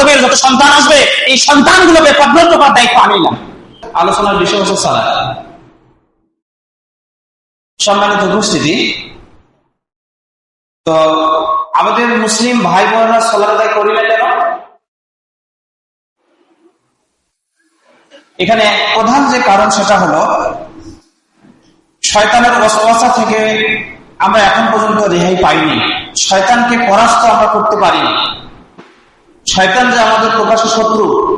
আদমের যত সন্তান আসবে, এই সন্তানগুলোকে পরিণত করার দায়িত্ব আমি নিলাম আলোচনার বিষয় হচ্ছে সালাত সম্মানিত উপস্থিতি, তো আমাদের মুসলিম ভাই বোনেরা সালাত আদায় করি না কেন? এখানে প্রধান যে কারণ সেটা হলো, শয়তানের অসবাসা থেকে আমরা এখন পর্যন্ত রেহাই পাইনি। শয়তানকে পরাস্ত আমরা করতে পারিনি। শয়তান যে আমাদের প্রকাশ্য শত্রু,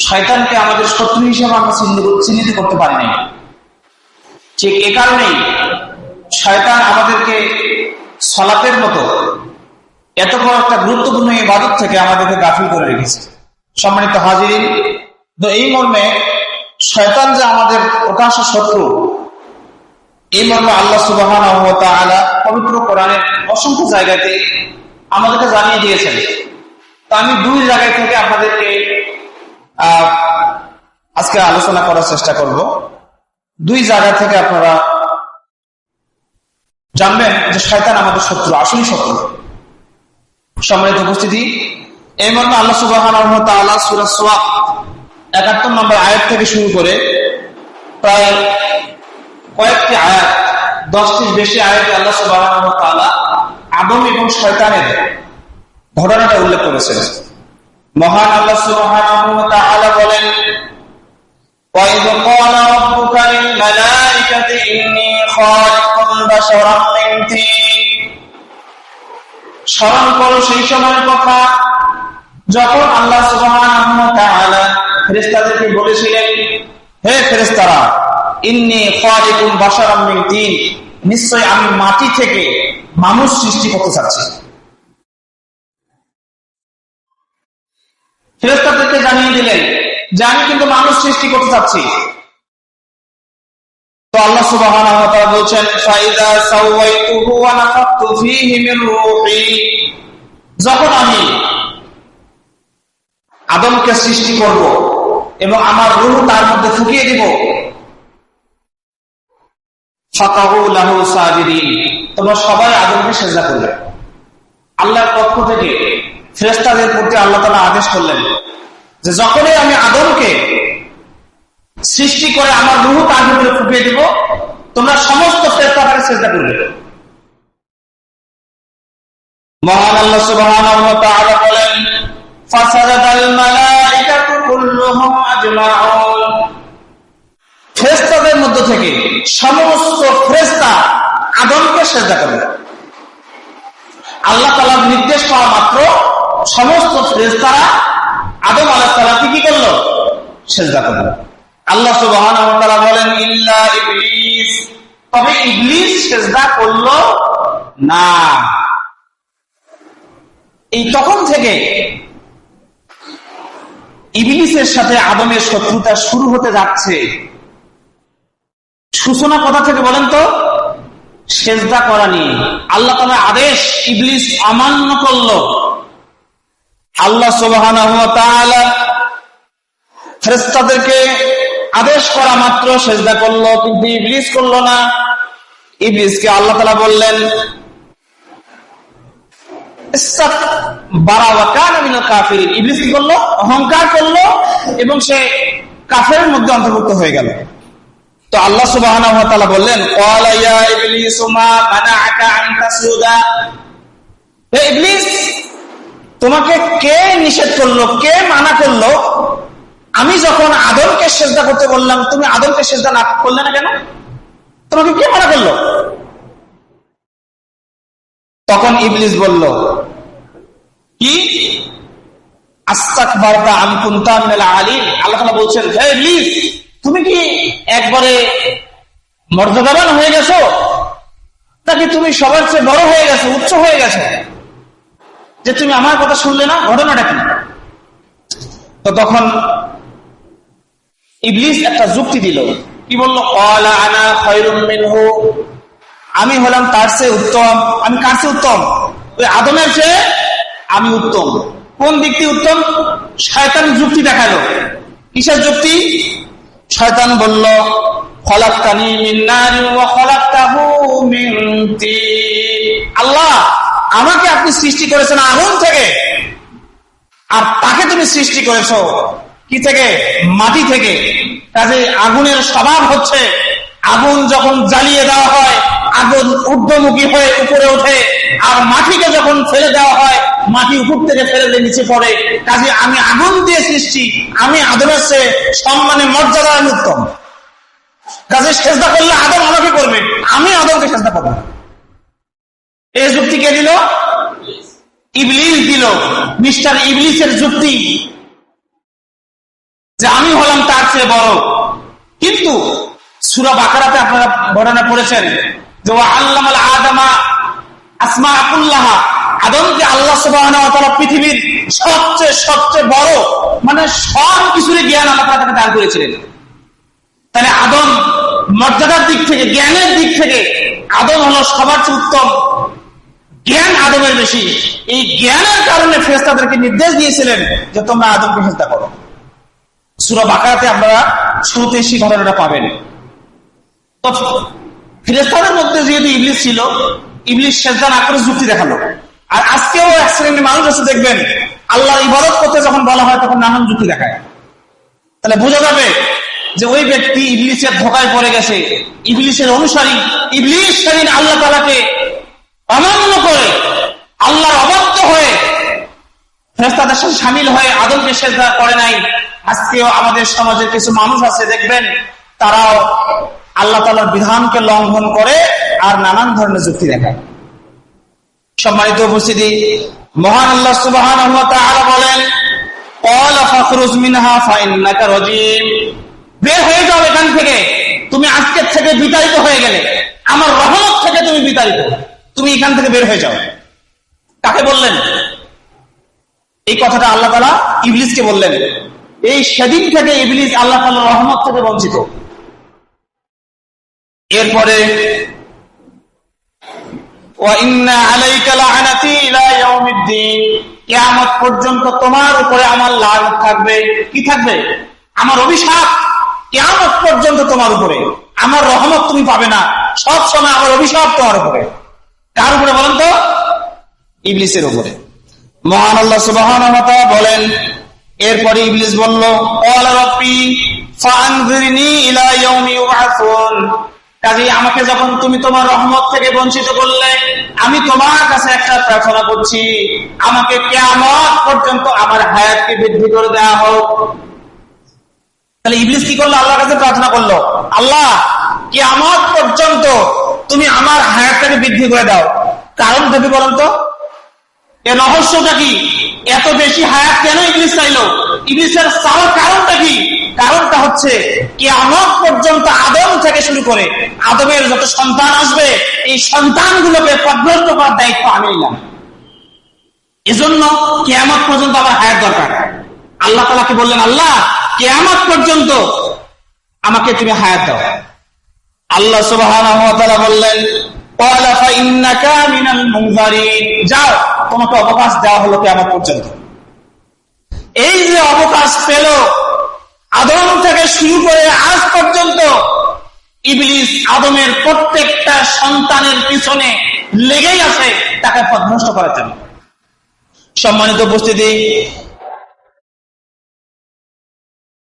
শয়তানকে আমাদের শত্রু হিসেবে আমরা চিহ্নিত- করতে পারিনি ঠিক এ কারণেই শয়তান আমাদেরকে সলাপের মতো এত বড় একটা গুরুত্বপূর্ণ ইবাদত থেকে আমাদেরকে গাফিল করে রেখেছে। সম্মানিত হাজির তো এই মর্মে শয়তান যে আমাদের প্রকাশ্য শত্রু, এই মর্মে আল্লাহ সুবাহান পবিত্র কোরআনের অসংখ্য জায়গাতে আমাদেরকে জানিয়ে দিয়েছেন। তো আমি দুই জায়গায় থেকে আপনাদেরকে আজকে আলোচনা করার চেষ্টা করব। দুই জায়গা থেকে আপনারা জানবেন যে শয়তান আমাদের শত্রু, আসলেই শত্রু। সম্মানিত উপস্থিতি, এই মর্মে আল্লাহ সোয়াব একাত্তর নম্বর আয়াত থেকে শুরু করে প্রায় কয়েকটি আয়াত দশটির বেশি আয়াতে আল্লাহ সুবাহ আদম এবং শয়তানের ঘটনাটা উল্লেখ করেছেন মহান আল্লাহ সুবাহ বলেন وَإِذْ قَالَ رَبُّكَ لِلْمَلَائِكَةِ إِنِّي خَالِقٌ بَشَرًا مِنْ طِينٍ স্মরণ করো সেই সময়ের কথা যখন আল্লাহ সুবহানাহু ওয়া তাআলা ফেরেশতাদেরকে বলেছিলেন হে ফেরেশতারা ইন্নী খালিকুম বাশারাম মিন তিন নিশ্চয় আমি মাটি থেকে মানুষ সৃষ্টি করতে চাচ্ছি ফেরেশতাদেরকে জানিয়ে দিলেন যে আমি কিন্তু মানুষ সৃষ্টি করতে চাচ্ছি। তো আল্লাহ তাআলা বলছেন যখন আমি আদমকে সৃষ্টি করব এবং আমার রূহ তার মধ্যে ফুকিয়ে দিব তোমরা সবাই আদমকে সেজদা করবে। আল্লাহর পক্ষ থেকে ফেরেশতাদের প্রতি আল্লাহ তাআলা আদেশ করলেন যে যখনই আমি আদমকে সৃষ্টি করে আমার রুহ তার ভিতরে ফুটিয়ে দিব, তোমরা সমস্ত ফেরতাকে চেষ্টা করবে মহান আল্লাহ নির্দেশ পাওয়া মাত্র সমস্ত ফেরেশতারা আদম আলাইহিস কি করল? সেজদা করল। আল্লাহ সুবহানাহু বলেন, ইল্লা ইবলিস। তবে ইবলিস সেজদা করল না। এই তখন থেকে ইবলিসের সাথে আদমের শত্রুতা শুরু হতে যাচ্ছে। সূচনা কথা থেকে বলেন তো? সেজদা করা নিয়ে। আল্লাহ তাআলার আদেশ ইবলিস অমান্য করল। আল্লাহ সুবহানাহু ওয়া আদেশ করা মাত্র, সেজদা করল, কিন্তু ইবলিস করল না। ইবলিসকে আল্লাহ তাআলা বললেন করল? এবং সে কাফের মধ্যে অন্তর্ভুক্ত হয়ে গেল। তো আল্লাহ বললেন মা মানাআকা আন তাসজুদা হে ইবলিস তোমাকে কে নিষেধ করল, কে মানা করল? আমি যখন আদমকে সেজদা করতে বললাম, তুমি আদমকে সেজদা না করলে না কেন? তোমাকে কে মানা করল? তখন ইবলিস বলল, কি? আমি আলিম? আল্লাহ বলছেন, হে ইবলিস, তুমি কি একবারে মর্যাদাবান হয়ে গেছো? নাকি তুমি সবার চেয়ে বড় হয়ে গেছো, উচ্চ হয়ে গেছো? যে তুমি আমার কথা শুনলে না, ঘটনাটা কি? তো তখন ইবলিস একটা যুক্তি দিল। কি বলল। আমি হলাম তার চেয়ে উত্তম। আমি কার চেয়ে উত্তম? ওই আদমের চেয়ে আমি উত্তম। কোন দিকটি উত্তম? শয়তান যুক্তি দেখাল। কিসের যুক্তি? শয়তান বলল আল্লাহ, আমাকে সৃষ্টি করেছেন আগুন থেকে? আর তাকে তুমি সৃষ্টি করেছ কি থেকে? মাটি থেকে। কাজে আগুনের স্বভাব হচ্ছে, আগুন যখন জ্বালিয়ে দেওয়া হয়, আগুন ঊর্ধ্বমুখী হয়ে উপরে ওঠে, আর মাটিকে যখন ফেলে দেওয়া হয়, মাটি উপর থেকে ফেলে দিয়ে নিচে পড়ে। কাজে আমি আগুন দিয়ে সৃষ্টি, আমি আদমের চেয়ে সম্মানে মর্যাদা উত্তম। কাজে চেষ্টা করলে আদম আমাকে করবে, আমি আদমকে চেষ্টা করব। এই যুক্তি কে দিল? ইবলিস দিল, মিস্টার ইবলিসের যুক্তি। যে আমি হলাম তার চেয়ে বড়। কিন্তু সুরা বাকারাতে আপনারা বর্ণনা করেছেন যে আল্লাহ আদামা আসমা আকুল্লাহ আদমকে আল্লাহ সুবাহ পৃথিবীর সবচেয়ে সবচেয়ে বড় মানে সব কিছুর জ্ঞান আল্লাহ তাকে দান করেছিলেন। তাহলে আদম মর্যাদার দিক থেকে, জ্ঞানের দিক থেকে, আদম হলো সবার চেয়ে উত্তম। জ্ঞান আদমের বেশি। এই জ্ঞানের কারণে ফেরেস্তাদেরকে নির্দেশ দিয়েছিলেন যে তোমরা আদমকে হত্যা করো। সুরা বাকারাতে আপনারা শুরুতে সেই ঘটনাটা পাবেন। তো ফেরেস্তাদের মধ্যে যেহেতু ইবলিশ ছিল ইবলিশ সেজদা না করে যুক্তি দেখাল। আর আজকেও এক শ্রেণির মানুষ আছে দেখবেন আল্লাহ ইবাদত করতে যখন বলা হয় তখন নানান যুক্তি দেখায়। তাহলে বোঝা যাবে যে ওই ব্যক্তি ইবলিশের ধোকায় পড়ে গেছে। ইবলিশের অনুসারী ইবলিশ সেদিন আল্লাহ তালাকে অমান্য করে আল্লাহর অবাধ্য হয়ে ফেরেস্তাদের সাথে সামিল হয়ে আদমকে সেজদা করে নাই। আজকেও আমাদের সমাজের কিছু মানুষ আছে, দেখবেন, তারাও আল্লাহ তালার বিধানকে লঙ্ঘন করে আর নানান ধরনের যুক্তি দেখায়। সম্মানিত উপস্থিতি, মহান আল্লাহ সুবাহান বলেন থেকে। তুমি আজকের থেকে বিতাড়িত হয়ে গেলে। আমার রহমত থেকে তুমি বিতাড়িত। তুমি এখান থেকে বের হয়ে যাও। কাকে বললেন? এই কথাটা আল্লাহ তালা ইবলিসকে বললেন। এই সেদিন থেকে ইবলিস আল্লাহ তালা রহমত থেকে বঞ্চিত। এরপরে কেয়ামত পর্যন্ত তোমার উপরে আমার লাভ থাকবে। কি থাকবে? আমার অভিশাপ কেয়ামত পর্যন্ত তোমার উপরে। আমার রহমত তুমি পাবে না। সব সময় আমার অভিশাপ তোমার উপরে। কার উপরে বলেন তো? ইবলিসের উপরে। মহান আল্লাহ সুবাহ বলেন, এরপরে ইবলিস বলল কাজে আমাকে যখন তুমি তোমার রহমত থেকে বঞ্চিত করলে, আমি তোমার কাছে একটা প্রার্থনা করছি, আমাকে কেমন পর্যন্ত আমার হায়াতকে বৃদ্ধি করে দেওয়া হোক। তাহলে ইবলিস কি করল? আল্লাহর কাছে প্রার্থনা করল, আল্লাহ কেমন পর্যন্ত তুমি আমার হায়াতটাকে বৃদ্ধি করে দাও। কারণ ভেবে বলেন তো এর রহস্যটা কি? এত বেশি হায়াত কেন ইংলিশ চাইলো? ইংলিশের চাওয়ার কারণটা কি? কারণটা হচ্ছে কি আমার পর্যন্ত আদম থেকে শুরু করে আদমের যত সন্তান আসবে, এই সন্তানগুলোকে পদভ্রষ্ট করার দায়িত্ব আমি নিলাম। এজন্য কেয়ামত পর্যন্ত আমার হায়াত দরকার। আল্লাহ তালাকে বললেন? আল্লাহ, কেয়ামত পর্যন্ত আমাকে তুমি হায়াত দাও। আল্লাহ সুবাহ বললেন এই যে অবকাশ আদম থেকে শুরু করে আজ পর্যন্ত আদমের প্রত্যেকটা সন্তানের পিছনে লেগেই আছে, তাকে পদভ্রষ্ট করার জন্য। সম্মানিত উপস্থিতি